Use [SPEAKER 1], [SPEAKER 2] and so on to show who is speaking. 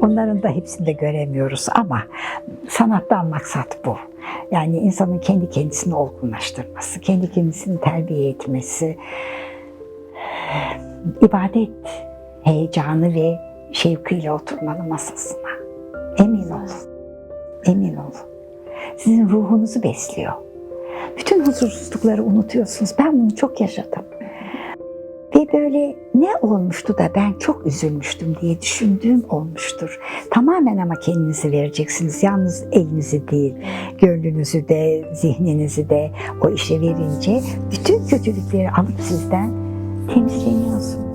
[SPEAKER 1] Onların da hepsini de göremiyoruz ama sanattan maksat bu. Yani insanın kendi kendisini olgunlaştırması, kendi kendisini terbiye etmesi, ibadet heyecanı ve şevkiyle oturmalı masasına. Emin olun. Emin olun. Sizin ruhunuzu besliyor. Bütün huzursuzlukları unutuyorsunuz. Ben bunu çok yaşadım. Ve böyle ne olmuştu da ben çok üzülmüştüm diye düşündüğüm olmuştur. Tamamen ama kendinizi vereceksiniz. Yalnız elinizi değil, gönlünüzü de, zihninizi de o işe verince bütün kötülükleri alıp sizden temizleniyorsunuz.